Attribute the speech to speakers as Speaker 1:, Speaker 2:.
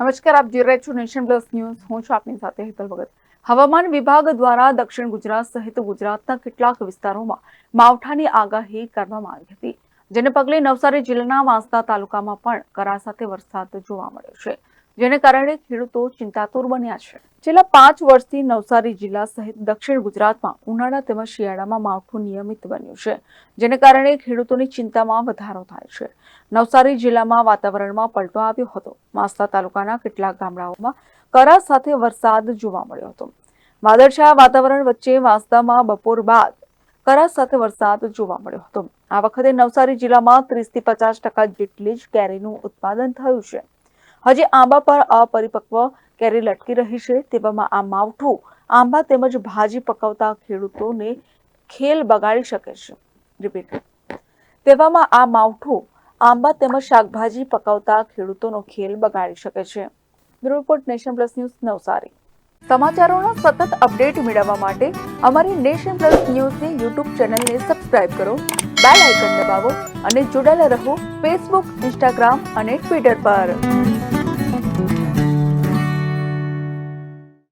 Speaker 1: નમસ્કાર, આપ જોઈ રહ્યા છો નેશન પ્લસ ન્યૂઝ. હું છું આપની સાથે હેતલ ભગત. હવામાન વિભાગ દ્વારા દક્ષિણ ગુજરાત સહિત ગુજરાતના કેટલાક વિસ્તારોમાં માવઠાની આગાહી કરવામાં આવી હતી, જેને પગલે નવસારી જિલ્લાના વાંસદા તાલુકામાં પણ કરા સાથે વરસાદ જોવા મળ્યો છે. જેને કારણે ખેડૂતો ચિંતાતુર બન્યા છે. છેલ્લા પાંચ વર્ષથી નવસારી જિલ્લા સહિત દક્ષિણ ગુજરાતમાં ઉનાળા તેમજ શિયાળામાં માવઠું નિયમિત બન્યું છે, જેને કારણે ખેડૂતોની ચિંતામાં વધારો થાય છે. નવસારી જિલ્લામાં વાતાવરણમાં પલટો આવ્યો હતો. માસ્તા તાલુકાના કેટલાક ગામડાઓમાં કરા સાથે વરસાદ જોવા મળ્યો હતો. વાદળછાયા વાતાવરણ વચ્ચે વાંસદામાં બપોર બાદ કરા સાથે વરસાદ જોવા મળ્યો હતો. આ વખતે નવસારી જિલ્લામાં ત્રીસથી પચાસ ટકા જેટલી જ કેરીનું ઉત્પાદન થયું છે. હજી આંબા પર અપરિપક્વ કેરી લટકી રહી છે. તેવામાં આ માવઠું આંબા તેમજ ભાજી પકવતા ખેડૂતોને ખેલ બગાડી શકે છે. રિપીટ. તેવામાં આ માવઠું આંબા તેમજ શાકભાજી પકવતા ખેડૂતોનો ખેલ બગાડી શકે છે. Bureau report nation plus news Navsari. સમાચારોના સતત અપડેટ મેળવવા માટે અમારી નેશન પ્લસ ન્યૂઝની યુટ્યુબ ચેનલને સબસ્ક્રાઇબ કરો, બેલ આઇકન દબાવો અને જોડાયેલા રહો ફેસબુક, ઇન્સ્ટાગ્રામ અને ટ્વિટર પર.